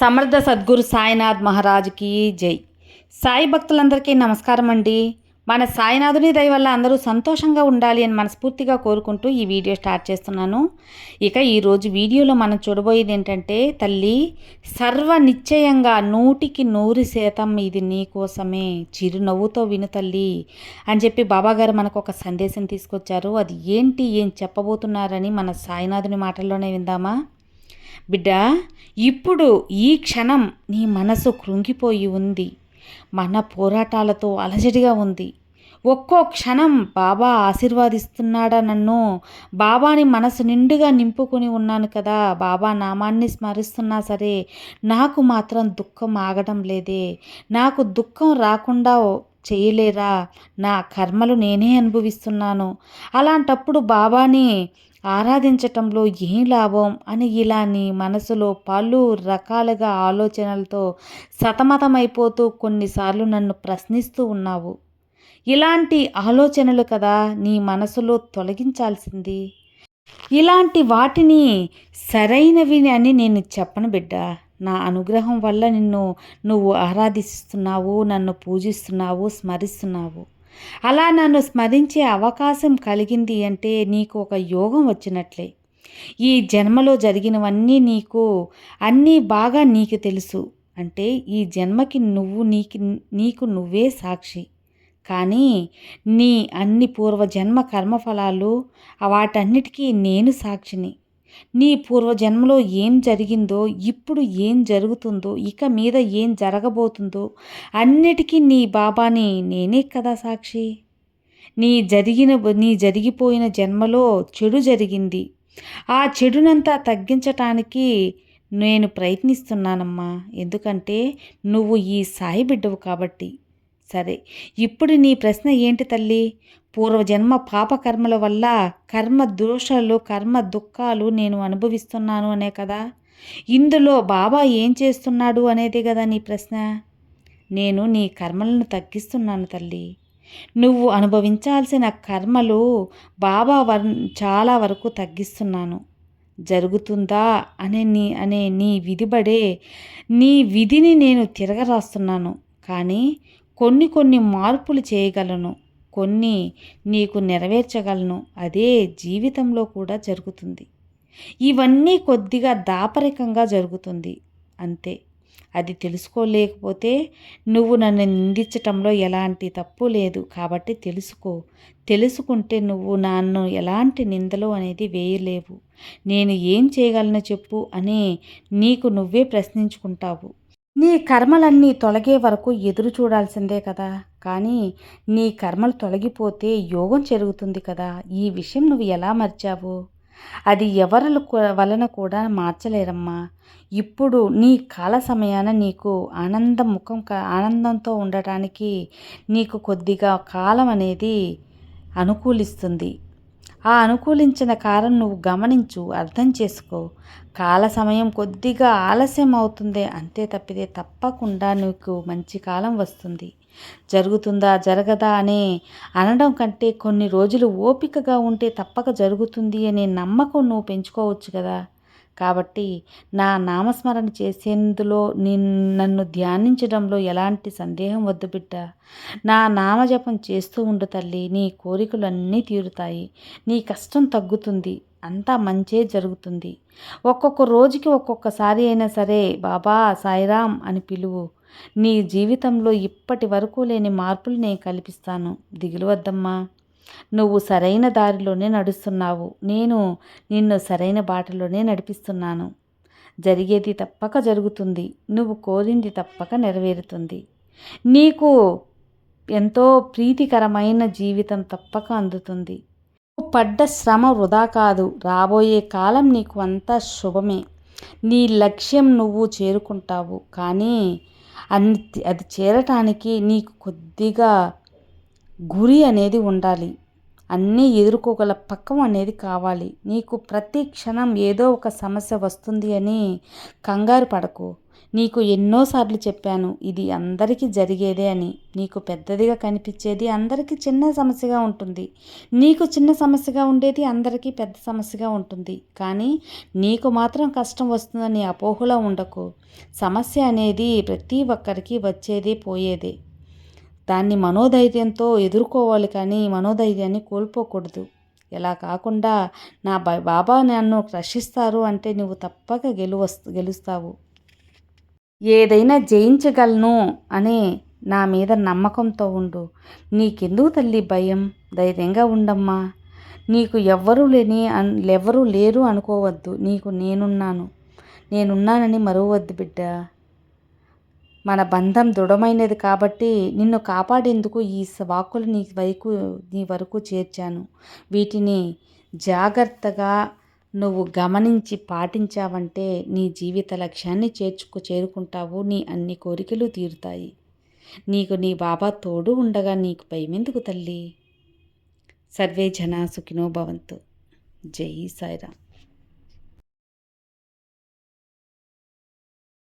సమర్థ సద్గురు సాయినాథ్ మహారాజ్కి జై. సాయి భక్తులందరికీ నమస్కారం అండి. మన సాయినాథుని దయ వల్ల అందరూ సంతోషంగా ఉండాలి అని మనస్ఫూర్తిగా కోరుకుంటూ ఈ వీడియో స్టార్ట్ చేస్తున్నాను. ఇక ఈరోజు వీడియోలో మనం చూడబోయేది ఏంటంటే తల్లి సర్వ నిశ్చయంగా నూటికి నూరు శాతం ఇది నీకోసమే చిరునవ్వుతో విను తల్లి అని చెప్పి బాబాగారు మనకు ఒక సందేశం తీసుకొచ్చారు. అది ఏంటి ఏం చెప్పబోతున్నారని మన సాయినాథుని మాటల్లోనే విందామా? బిడ్డ ఇప్పుడు ఈ క్షణం నీ మనసు కృంగిపోయి ఉంది. మన పోరాటాలతో అలజడిగా ఉంది. ఒక్కో క్షణం బాబా ఆశీర్వాదిస్తున్నాడా నన్ను? బాబాని మనసు నిండుగా నింపుకుని ఉన్నాను కదా. బాబా నామాన్ని స్మరిస్తున్నా సరే నాకు మాత్రం దుఃఖం ఆగడం లేదే. నాకు దుఃఖం రాకుండా చేయలేరా? నా కర్మలు నేనే అనుభవిస్తున్నాను. అలాంటప్పుడు బాబాని ఆరాధించటంలో ఏం లాభం? అని ఇలా నీ మనసులో పలు రకాలుగా ఆలోచనలతో సతమతమైపోతూ కొన్నిసార్లు నన్ను ప్రశ్నిస్తూ ఉన్నావు. ఇలాంటి ఆలోచనలు కదా నీ మనసులో తొలగించాల్సింది. ఇలాంటి వాటిని సరైనవి అని నేను చెప్పను బిడ్డ. నా అనుగ్రహం వల్ల నిన్ను నువ్వు ఆరాధిస్తున్నావు నన్ను పూజిస్తున్నావు స్మరిస్తున్నావు. అలా నన్ను స్మరించే అవకాశం కలిగింది అంటే నీకు ఒక యోగం వచ్చినట్లే. ఈ జన్మలో జరిగినవన్నీ నీకు అన్నీ బాగా నీకు తెలుసు. అంటే ఈ జన్మకి నువ్వు నీకు నీకు నువ్వే సాక్షి. కానీ నీ అన్ని పూర్వజన్మ కర్మఫలాలు వాటన్నిటికీ నేను సాక్షిని. నీ పూర్వజన్మలో ఏం జరిగిందో ఇప్పుడు ఏం జరుగుతుందో ఇక మీద ఏం జరగబోతుందో అన్నిటికీ నీ బాబాని నేనే కదా సాక్షి. నీ జరిగిన నీ జరిగిపోయిన జన్మలో చెడు జరిగింది. ఆ చెడునంతా తగ్గించటానికి నేను ప్రయత్నిస్తున్నానమ్మా. ఎందుకంటే నువ్వు ఈ సాయి బిడ్డవు కాబట్టి. సరే ఇప్పుడు నీ ప్రశ్న ఏంటి తల్లి? పూర్వజన్మ పాపకర్మల వల్ల కర్మ దోషాలు కర్మ దుఃఖాలు నేను అనుభవిస్తున్నాను అనే కదా? ఇందులో బాబా ఏం చేస్తున్నాడు అనేదే కదా నీ ప్రశ్న? నేను నీ కర్మలను తగ్గిస్తున్నాను తల్లి. నువ్వు అనుభవించాల్సిన కర్మలు బాబా వర్ చాలా వరకు తగ్గిస్తున్నాను. జరుగుతుందా అనే నీ అనే నీ విధిబడే నీ విధిని నేను తిరగరాస్తున్నాను. కానీ కొన్ని కొన్ని మార్పులు చేయగలను కొన్ని నీకు నెరవేర్చగలను. అదే జీవితంలో కూడా జరుగుతుంది. ఇవన్నీ కొద్దిగా దాపరికంగా జరుగుతుంది. అంతే. అది తెలుసుకోలేకపోతే నువ్వు నన్ను నిందించటంలో ఎలాంటి తప్పు లేదు. కాబట్టి తెలుసుకో. తెలుసుకుంటే నువ్వు నన్ను ఎలాంటి నిందలు అనేది వేయలేవు. నేను ఏం చేయగలను చెప్పు అని నీకు నువ్వే ప్రశ్నించుకుంటావు. నీ కర్మలన్నీ తొలగే వరకు ఎదురు చూడాల్సిందే కదా. కానీ నీ కర్మలు తొలగిపోతే యోగం జరుగుతుంది కదా. ఈ విషయం నువ్వు ఎలా మర్చావు? అది ఎవరి వలన కూడా మార్చలేరమ్మా. ఇప్పుడు నీ కాల సమయాన నీకు ఆనందం ముఖం ఆనందంతో ఉండటానికి నీకు కొద్దిగా కాలం అనేది అనుకూలిస్తుంది. ఆ అనుకూలించిన కారం నువ్వు గమనించు అర్థం చేసుకో. కాల సమయం కొద్దిగా ఆలస్యం అవుతుంది అంతే తప్పితే తప్పకుండా నీకు మంచి కాలం వస్తుంది. జరుగుతుందా జరగదా అనే అనడం కంటే కొన్ని రోజులు ఓపికగా ఉంటే తప్పక జరుగుతుంది అనే నమ్మకం నువ్వు పెంచుకోవచ్చు కదా. కాబట్టి నా నామస్మరణ చేసేందులో నన్ను ధ్యానించడంలో ఎలాంటి సందేహం వద్దు బిడ్డ. నా నామజపం చేస్తూ ఉండు తల్లి. నీ కోరికలన్నీ తీరుతాయి. నీ కష్టం తగ్గుతుంది. అంతా మంచే జరుగుతుంది. ఒక్కొక్క రోజుకి ఒక్కొక్కసారి అయినా సరే బాబా సాయిరామ్ అని పిలువు. నీ జీవితంలో ఇప్పటి వరకు లేని మార్పులు నేను కల్పిస్తాను. దిగులు వద్దమ్మా. నువ్వు సరైన దారిలోనే నడుస్తున్నావు. నేను నిన్ను సరైన బాటలోనే నడిపిస్తున్నాను. జరిగేది తప్పక జరుగుతుంది. నువ్వు కోరింది తప్పక నెరవేరుతుంది. నీకు ఎంతో ప్రీతికరమైన జీవితం తప్పక అందుతుంది. పడ్డ శ్రమ వృధా కాదు. రాబోయే కాలం నీకు అంతా శుభమే. నీ లక్ష్యం నువ్వు చేరుకుంటావు. కానీ అన్ని అది చేరటానికి నీకు కొద్దిగా గురి అనేది ఉండాలి. అన్నీ ఎదుర్కోగల పక్కం అనేది కావాలి. నీకు ప్రతి క్షణం ఏదో ఒక సమస్య వస్తుంది అని కంగారు పడకు. నీకు ఎన్నోసార్లు చెప్పాను ఇది అందరికీ జరిగేదే అని. నీకు పెద్దదిగా కనిపించేది అందరికీ చిన్న సమస్యగా ఉంటుంది. నీకు చిన్న సమస్యగా ఉండేది అందరికీ పెద్ద సమస్యగా ఉంటుంది. కానీ నీకు మాత్రం కష్టం వస్తుందని అపోహలో ఉండకు. సమస్య అనేది ప్రతి ఒక్కరికి వచ్చేదే పోయేదే. దాన్ని మనోధైర్యంతో ఎదుర్కోవాలి కానీ మనోధైర్యాన్ని కోల్పోకూడదు. ఇలా కాకుండా నా బాబా నన్ను రక్షిస్తారు అంటే నువ్వు తప్పక గెలువ గెలుస్తావు. ఏదైనా జయించగలను అనే నా మీద నమ్మకంతో ఉండు. నీకెందుకు తల్లి భయం? ధైర్యంగా ఉండమ్మా. నీకు ఎవ్వరూ లేని ఎవ్వరూ లేరు అనుకోవద్దు. నీకు నేనున్నాను. నేనున్నానని మరవద్దు బిడ్డ. మన బంధం దృఢమైనది కాబట్టి నిన్ను కాపాడేందుకు ఈ వాక్కులు నీ వైపు నీ వరకు చేర్చాను. వీటిని జాగ్రత్తగా నువ్వు గమనించి పాటించావంటే నీ జీవిత లక్ష్యాన్ని చేర్చుకు చేరుకుంటావు. నీ అన్ని కోరికలు తీరుతాయి. నీకు నీ బాబా తోడు ఉండగా నీకు భయమెందుకు తల్లి? సర్వే జనా సుఖినో భవంతు. జై సాయిరామ్.